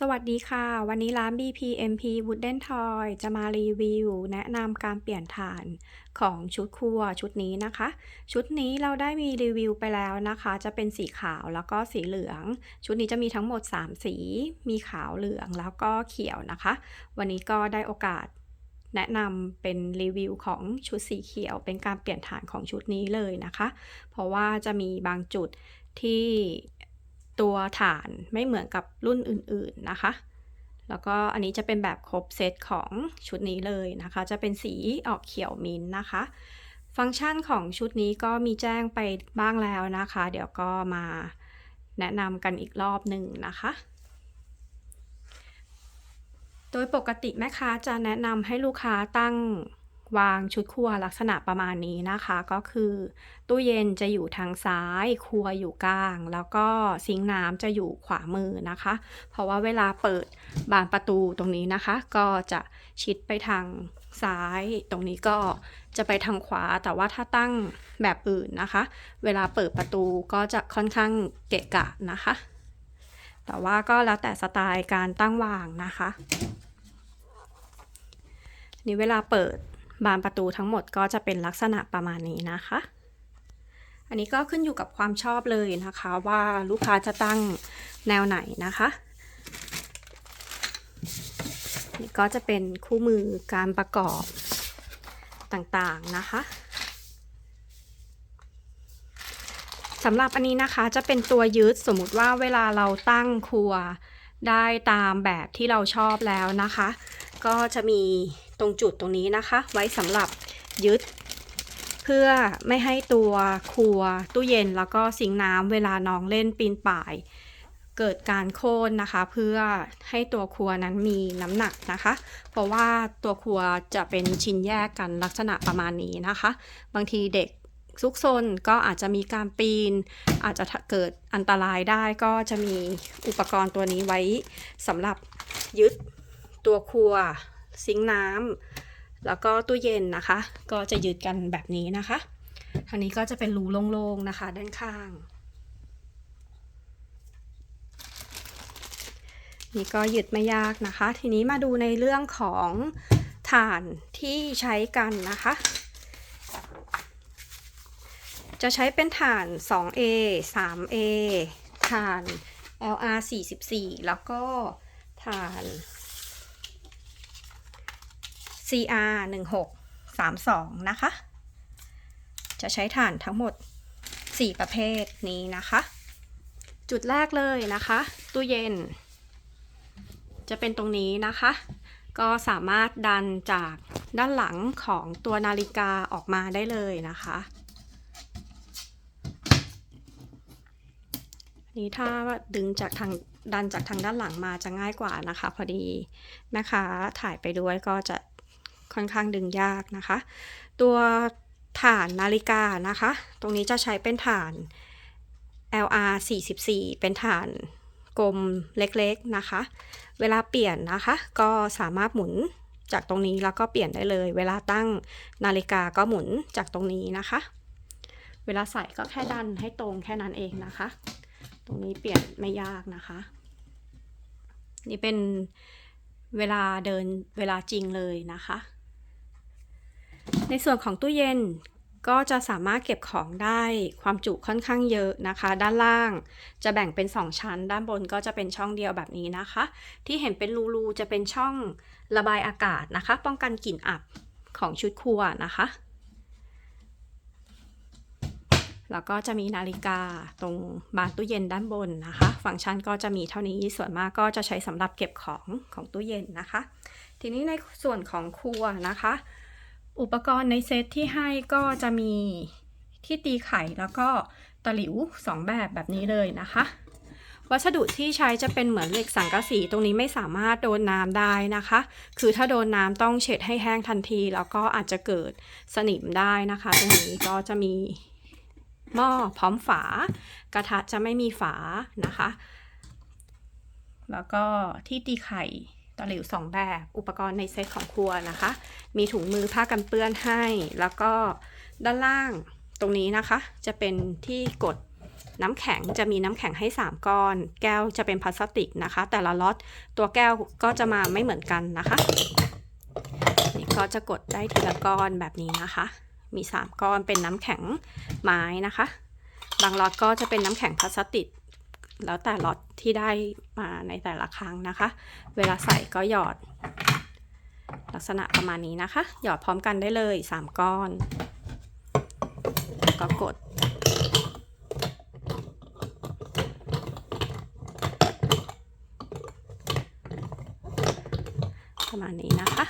สวัสดีค่ะ วันนี้ร้าน BPMP Wooden Toy จะมารีวิว แนะนำการเปลี่ยนฐานของชุดครัวชุดนี้นะคะ ชุดนี้เราได้มีรีวิวไปแล้วนะคะ จะเป็นสีขาวแล้วก็สีเหลือง ชุดนี้จะมีทั้งหมด 3 สี มีขาวเหลืองแล้วก็เขียวนะคะ วันนี้ก็ได้โอกาสแนะนำเป็นรีวิวของชุดสีเขียว เป็นการเปลี่ยนฐานของชุดนี้เลยนะคะ เพราะว่าจะมีบางจุดที่ ตัวฐานไม่เหมือนกับรุ่นอื่นๆนะคะ แล้วก็อันนี้จะเป็นแบบครบเซตของชุดนี้เลยนะคะ จะเป็นสีออกเขียวมินนะคะ ฟังก์ชันของชุดนี้ก็มีแจ้งไปบ้างแล้วนะคะ เดี๋ยวก็มาแนะนำกันอีกรอบหนึ่งนะคะโดยปกติแม่ค้าจะแนะนำให้ลูกค้าตั้ง วางชุดครัวลักษณะประมาณนี้นะคะ ก็คือ ตู้เย็นจะอยู่ทางซ้าย ครัวอยู่กลาง แล้วก็ซิงน้ำจะอยู่ขวามือนะคะ เพราะว่าเวลาเปิดบานประตูตรงนี้นะคะ ก็จะชิดไปทางซ้าย ตรงนี้ก็จะไปทางขวา แต่ว่าถ้าตั้งแบบอื่นนะคะ เวลาเปิดประตูก็จะค่อนข้างเกะกะนะคะ แต่ว่าก็แล้วแต่สไตล์การตั้งวางนะคะนี่เวลาเปิด บานประตูทั้งหมดก็จะเป็นลักษณะประมาณนี้นะคะ อันนี้ก็ขึ้นอยู่กับความชอบเลยนะคะ ว่าลูกค้าจะตั้งแนวไหนนะคะนี่ก็จะเป็นคู่มือการประกอบต่างๆนะคะสำหรับอันนี้นะคะจะเป็นตัวยึดสมมติว่าเวลาเราตั้งครัวได้ตามแบบที่เราชอบแล้วนะคะ ก็จะมี ตรงจุดตรงนี้นะคะ ไว้สำหรับยึด เพื่อไม่ให้ตัวครัวตู้เย็นแล้วก็สิงน้ำเวลาน้องเล่นปีนป่าย เกิดการโค่นนะคะ เพื่อให้ตัวครัวนั้นมีน้ำหนักนะคะ เพราะว่าตัวครัวจะเป็นชิ้นแยกกันลักษณะประมาณนี้นะคะ บางทีเด็กซุกซนก็อาจจะมีการปีน อาจจะเกิดอันตรายได้ก็จะมีอุปกรณ์ตัวนี้ไว้สำหรับยึดตัวครัว ซิงน้ำแล้วก็ตู้เย็นนะคะ ก็จะยึดกันแบบนี้นะคะ ทางนี้ก็จะเป็นรูโล่งๆนะคะ ด้านข้าง นี่ก็ยึดไม่ยากนะคะ ทีนี้มาดูในเรื่องของฐานที่ใช้กันนะคะ จะใช้เป็นฐาน 2A 3A ฐาน LR 44 แล้วก็ฐาน CR 1632นะคะ จะใช้ฐานทั้งหมด 4 ประเภทนี้นะคะ จุดแรกเลยนะคะ ตู้เย็น จะเป็นตรงนี้นะคะ ก็สามารถดันจากด้านหลังของตัวนาฬิกาออกมาได้เลยนะคะนี้ถ้าดึงจากทางดันจากทางด้านหลังมาจะง่ายกว่านะคะ พอดีแม่ค้าถ่ายไปด้วยก็จะ ค่อนข้างดึงยากนะคะ ตัวฐานนาฬิกานะคะ ตรงนี้จะใช้เป็นฐาน LR 44เป็นฐานกลมเล็กๆนะคะ เวลาเปลี่ยนนะคะ ก็สามารถหมุนจากตรงนี้แล้วก็เปลี่ยนได้เลย เวลาตั้งนาฬิกาก็หมุนจากตรงนี้นะคะ เวลาใส่ก็แค่ดันให้ตรงแค่นั้นเองนะคะ ตรงนี้เปลี่ยนไม่ยากนะคะ นี่เป็นเวลาเดินเวลาจริงเลยนะคะ ในส่วนของตู้เย็นก็จะสามารถเก็บของได้ความจุค่อนข้างเยอะนะคะ ด้านล่างจะแบ่งเป็น 2 ชั้น ด้านบนก็จะเป็นช่องเดียวแบบนี้นะคะ ที่เห็นเป็นรูๆจะเป็นช่องระบายอากาศนะคะ ป้องกันกลิ่นอับของชุดครัวนะคะ แล้วก็จะมีนาฬิกาตรงบานตู้เย็นด้านบนนะคะ ฟังก์ชันก็จะมีเท่านี้ส่วนมากก็จะใช้สำหรับเก็บของของตู้เย็นนะคะ ทีนี้ในส่วนของครัวนะคะ อุปกรณ์ในเซตที่ให้ก็จะมีที่ตีไข่แล้วก็ตะหลิว 2 แบบแบบนี้เลยนะคะ วัสดุที่ใช้จะเป็นเหมือนเหล็กสังกะสีตรงนี้ไม่สามารถโดนน้ำได้นะคะ คือถ้าโดนน้ำต้องเช็ดให้แห้งทันที แล้วก็อาจจะเกิดสนิมได้นะคะ ตรงนี้ก็จะมีหม้อพร้อมฝา กระทะจะไม่มีฝานะคะ แล้วก็ที่ตีไข่ ตะหลิวสองแบบ อุปกรณ์ในเซตของครัวนะคะ มีถุงมือผ้ากันเปื้อนให้ แล้วก็ด้านล่างตรงนี้นะคะ จะเป็นที่กดน้ำแข็งจะมีน้ำแข็งให้ 3 ก้อน แก้วจะเป็นพลาสติกนะคะ แต่ละล็อตตัวแก้วก็จะมาไม่เหมือนกันนะคะนี่ก็จะกดได้ทีละก้อนแบบนี้นะคะ มี 3 ก้อนเป็นน้ำแข็งไม้นะคะ บางล็อตก็จะเป็นน้ำแข็งพลาสติก แล้วแต่ล็อตที่ได้มาในแต่ละครั้งนะคะ เวลาใส่ก็หยอด ลักษณะประมาณนี้นะคะ หยอดพร้อมกันได้เลย 3 ก้อนแล้วก็กด ประมาณนี้นะคะ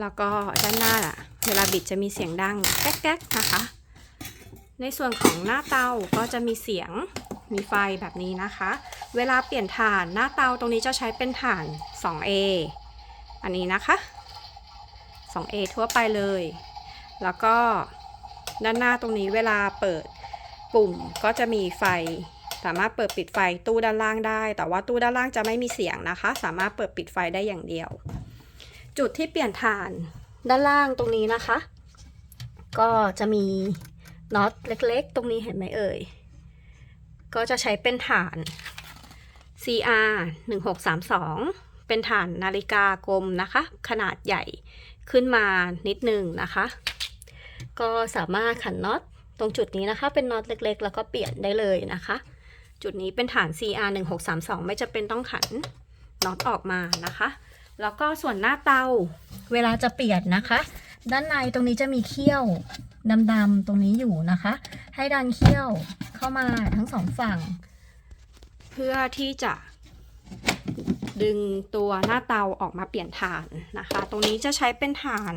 แล้วก็ด้านหน้าล่ะเวลาบิดจะมีเสียงดังแก๊กๆนะคะ ในส่วนของหน้าเตาก็จะมีเสียง มีไฟแบบนี้นะคะ เวลาเปลี่ยนถ่านหน้าเตาตรงนี้จะใช้เป็นถ่าน 2A อันนี้นะคะ 2A ทั่วไปเลย แล้วก็ด้านหน้าตรงนี้เวลาเปิดปุ่มก็จะมีไฟ สามารถเปิดปิดไฟตู้ด้านล่างได้ แต่ว่าตู้ด้านล่างจะไม่มีเสียงนะคะ สามารถเปิดปิดไฟได้อย่างเดียว จุดที่เปลี่ยนถ่านด้านล่างตรงนี้นะคะ ก็จะมีน็อตเล็กๆ ตรงนี้เห็นไหมเอ่ย ก็จะใช้เป็นฐาน CR 1632 เป็นฐานนาฬิกากลมนะคะ ขนาดใหญ่ขึ้นมานิดนึงนะคะ ก็สามารถขันน็อตตรงจุดนี้นะคะ เป็นน็อตเล็กๆ แล้วก็เปลี่ยนได้เลยนะคะ จุดนี้เป็นฐาน CR 1632 ไม่จะเป็นต้องขันน็อตออกมานะคะ แล้วก็ส่วนหน้าเตาเวลาจะเปลี่ยนนะคะ ด้านในตรงนี้จะมีเขี้ยวดำๆตรงนี้อยู่นะคะ ให้ดันเขี้ยวเข้ามาทั้งสองฝั่ง เพื่อที่จะดึงตัวหน้าเตาออกมาเปลี่ยนฐานนะคะ ตรงนี้จะใช้เป็นฐาน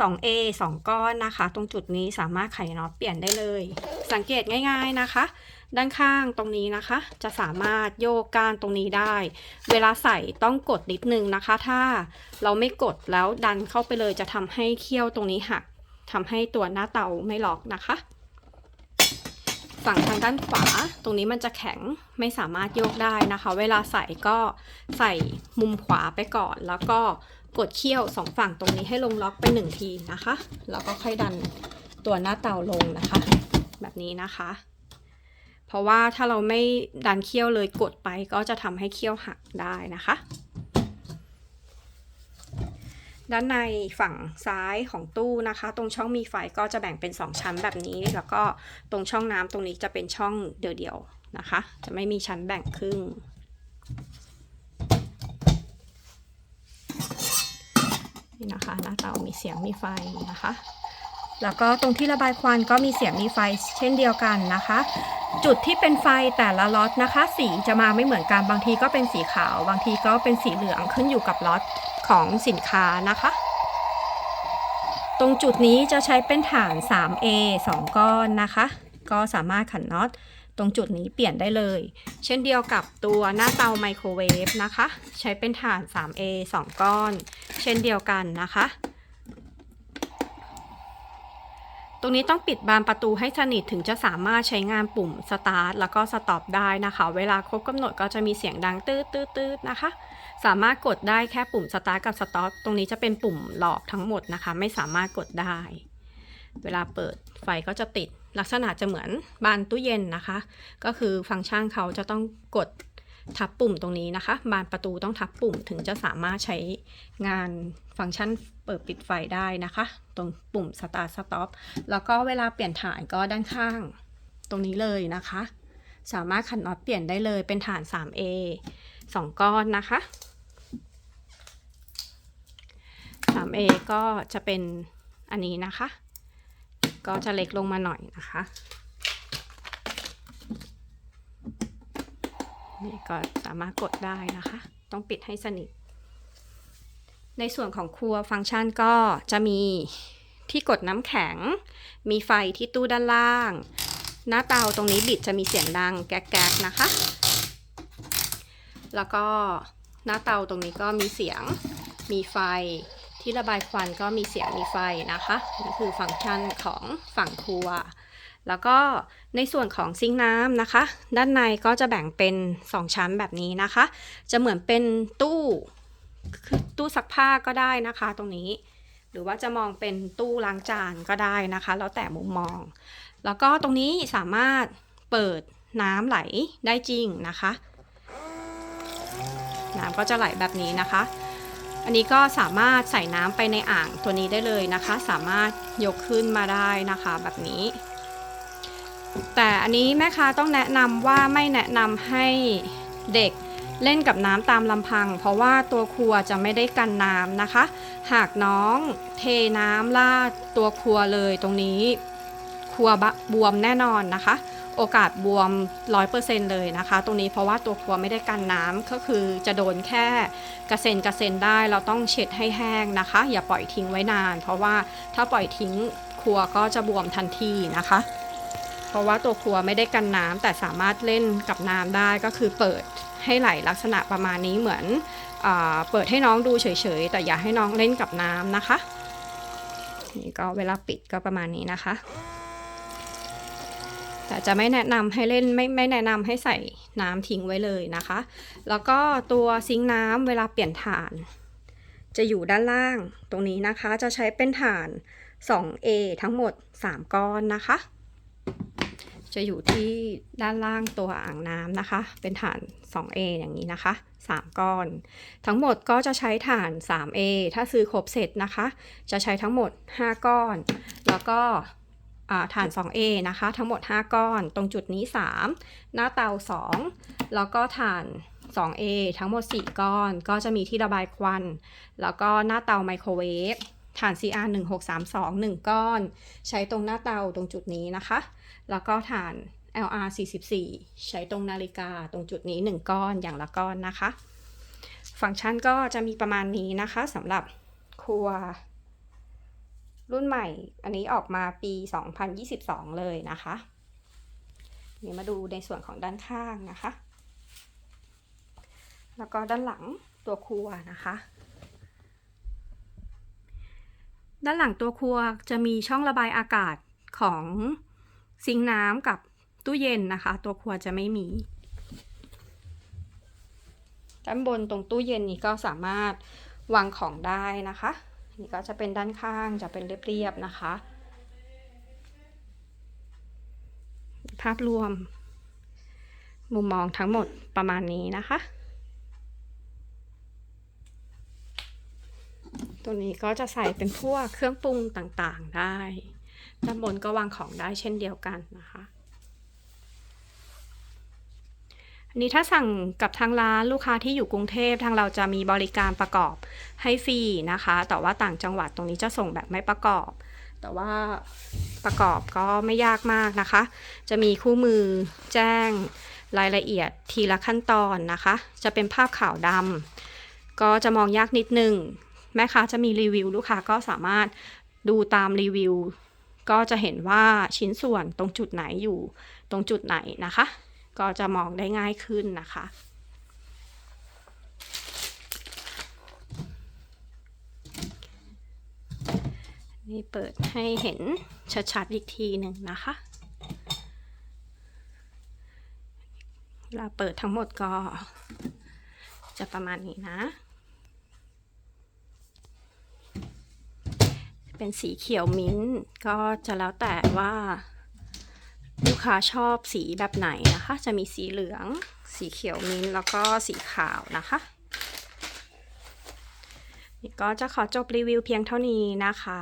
2A 2 ก้อนนะคะ ตรงจุดนี้สามารถไขน็อตเปลี่ยนได้เลย สังเกตง่าย ๆนะคะ ด้านข้างตรงนี้นะคะ จะสามารถโยกก้านตรงนี้ได้ เวลาใส่ต้องกดนิดนึงนะคะ ถ้าเราไม่กดแล้วดันเข้าไปเลยจะทำให้เขี้ยวตรงนี้หักทำให้ตัวหน้าเตาไม่ล็อกนะคะ ฝั่งทางด้านขวาตรงนี้มันจะแข็งไม่สามารถโยกได้นะคะ เวลาใส่ก็ใส่มุมขวาไปก่อน แล้วก็กดเขี้ยวสองฝั่งตรงนี้ให้ลงล็อกไปหนึ่งทีนะคะ แล้วก็ค่อยดันตัวหน้าเตาลงนะคะ แบบนี้นะคะ เพราะว่าถ้าเราไม่ดันเขี้ยวเลยกดไปก็จะทำให้เขี้ยวหักได้นะคะ ด้านในฝั่งซ้ายของตู้นะคะ ตรงช่องมีไฟก็จะแบ่งเป็น 2 ชั้นแบบนี้ แล้วก็ตรงช่องน้ำตรงนี้จะเป็นช่องเดียวๆนะคะ จะไม่มีชั้นแบ่งครึ่งนี่นะคะหน้าเตามีเสียงมีไฟนะคะ แล้วก็ตรงที่ระบายควันก็มีเสียงมีไฟเช่นเดียวกันนะคะ จุดที่เป็นไฟแต่ละล็อตนะคะ สีจะมาไม่เหมือนกันบางทีก็เป็นสีขาว บางทีก็เป็นสีเหลืองขึ้นอยู่กับล็อตของสินค้านะคะ ตรงจุดนี้จะใช้เป็นฐาน 3A 2 ก้อนนะคะ ก็สามารถขันน็อตตรงจุดนี้เปลี่ยนได้เลย เช่นเดียวกับตัวหน้าเตาไมโครเวฟนะคะ ใช้เป็นฐาน 3A 2 ก้อน เช่นเดียวกันนะคะ ตรงนี้ต้องปิดบานประตูให้สนิทถึงจะสามารถใช้งานปุ่มสตาร์ทแล้วก็สต็อปได้นะคะ เวลาครบกำหนดก็จะมีเสียงดังตืดตืดตืดนะคะ สามารถกดได้แค่ปุ่มสตาร์ทกับสต็อปตรงนี้จะเป็นปุ่มหลอกทั้งหมดนะคะ ไม่สามารถกดได้ เวลาเปิดไฟก็จะติด ลักษณะจะเหมือนบานตู้เย็นนะคะ ก็คือฟังก์ชันเขาจะต้องกด ทับปุ่มตรงนี้นะคะ บานประตูต้องทับปุ่มถึงจะสามารถใช้งานฟังก์ชันเปิดปิดไฟได้นะคะ ตรงปุ่ม start stop แล้วก็เวลาเปลี่ยนฐานก็ด้านข้างตรงนี้เลยนะคะ สามารถขันน็อตเปลี่ยนได้เลยเป็นฐาน 3A 2 ก้อนนะคะ 3A ก็จะเป็นอันนี้นะคะ ก็จะเล็กลงมาหน่อยนะคะ นี่ก็สามารถกดได้นะคะ ต้องปิดให้สนิท ในส่วนของครัวฟังก์ชันก็จะมีที่กดน้ำแข็ง มีไฟที่ตู้ด้านล่าง หน้าเตาตรงนี้บิดจะมีเสียงดังแก๊กๆนะคะ แล้วก็หน้าเตาตรงนี้ก็มีเสียง มีไฟที่ระบายควันก็มีเสียงมีไฟนะคะนี่คือฟังก์ชันของฝั่งครัว แล้วก็ในส่วนของซิงค์น้ำนะคะ ด้านในก็จะแบ่งเป็น 2 ชั้นแบบนี้นะคะ จะเหมือนเป็นตู้คือตู้ซักผ้าก็ได้นะคะตรงนี้ หรือว่าจะมองเป็นตู้ล้างจานก็ได้นะคะ แล้วแต่มุมมอง แล้วก็ตรงนี้สามารถเปิดน้ำไหลได้จริงนะคะ น้ำก็จะไหลแบบนี้นะคะ อันนี้ก็สามารถใส่น้ำไปในอ่างตัวนี้ได้เลยนะคะ สามารถยกขึ้นมาได้นะคะแบบนี้ แต่อันนี้แม่ค้าต้องแนะนำว่าไม่แนะนำให้เด็กเล่นกับน้ำตามลำพัง เพราะว่าตัวครัวจะไม่ได้กันน้ำนะคะ หากน้องเทน้ำลาดตัวครัวเลยตรงนี้ ครัวบบวมแน่นอนนะคะ โอกาสบวม 100%เลยนะคะ ตรงนี้เพราะว่าตัวครัวไม่ได้กันน้ำก็คือจะโดนแค่กระเซ็นกระเซ็นได้เราต้องเช็ดให้แห้งนะคะ อย่าปล่อยทิ้งไว้นาน เพราะว่าถ้าปล่อยทิ้งครัวก็จะบวมทันทีนะคะ เพราะว่าตัวครัวไม่ได้กันน้ำแต่สามารถเล่นกับน้ำได้ก็คือเปิดให้ไหลลักษณะประมาณนี้เหมือนอเปิดให้น้องดูเฉยๆ แต่อย่าให้น้องเล่นกับน้ำนะคะ นี่ก็เวลาปิดก็ประมาณนี้นะคะ แต่จะไม่แนะนำให้เล่นไม่ไม่แนะนำให้ใส่น้ำทิ้งไว้เลยนะคะ แล้วก็ตัวซิงค์น้ำเวลาเปลี่ยนถ่าน จะอยู่ด้านล่างตรงนี้นะคะจะใช้เป็นถ่าน 2A ทั้งหมด 3 ก้อนนะคะ จะอยู่ที่ด้านล่างตัวอ่างน้ำนะคะ เป็นฐาน 2A อย่างนี้นะคะ 3 ก้อน ทั้งหมดก็จะใช้ฐาน 3A ถ้าซื้อครบเสร็จนะคะ จะใช้ทั้งหมด 5 ก้อน แล้วก็ฐาน 2A นะคะ ทั้งหมด 5 ก้อน ตรงจุดนี้ 3 หน้าเตา 2 แล้วก็ฐาน 2A ทั้งหมด 4 ก้อน ก็จะมีที่ระบายควัน แล้วก็หน้าเตาไมโครเวฟฐาน CR 1632 1 ก้อน ใช้ตรงหน้าเตาตรงจุดนี้นะคะ แล้วก็ฐาน LR 44 ใช้ตรงนาฬิกาตรงจุดนี้ 1 ก้อนอย่างละก้อนนะคะ ฟังก์ชันก็จะมีประมาณนี้นะคะสำหรับครัว รุ่นใหม่ อันนี้ออกมาปี 2022 เลยนะคะนี่มาดูในส่วนของด้านข้างนะคะ แล้วก็ด้านหลังตัวครัวนะคะ ด้านหลังตัวครัวจะมีช่องระบายอากาศของ ซิงน้ำกับตู้เย็นนะคะ ตัวครัวจะไม่มี ด้านบนตรงตู้เย็นนี้ก็สามารถวางของได้นะคะ นี่ก็จะเป็นด้านข้างจะเป็นเรียบๆนะคะ ภาพรวม มุมมองทั้งหมดประมาณนี้นะคะตัวนี้ก็จะใส่เป็นพวกเครื่องปรุงต่างๆได้ ด้านบนก็วางของได้เช่นเดียวกันนะคะอันนี้ถ้าสั่งกับทางร้านลูกค้าที่อยู่กรุงเทพทางเราจะมีบริการประกอบให้ฟรีนะคะ แต่ว่าต่างจังหวัดตรงนี้จะส่งแบบไม่ประกอบ แต่ว่าประกอบก็ไม่ยากมากนะคะ จะมีคู่มือแจ้งรายละเอียดทีละขั้นตอนนะคะ จะเป็นภาพขาวดำก็จะมองยากนิดนึง แม่ค้าจะมีรีวิว ลูกค้าก็สามารถดูตามรีวิว ก็จะเห็นว่าชิ้นส่วนตรงจุดไหนอยู่ตรงจุดไหนนะคะ ก็จะมองได้ง่ายขึ้นนะคะ นี่เปิดให้เห็นชัดๆอีกทีหนึ่งนะคะเวลาเปิดทั้งหมดก็จะประมาณนี้นะ เป็นสีเขียวมิ้นท์ก็จะแล้วแต่ว่าลูกค้าชอบสีแบบไหนนะคะ จะมีสีเหลือง สีเขียวมิ้นท์แล้วก็สีขาวนะคะนี่ก็จะขอจบรีวิวเพียงเท่านี้นะคะ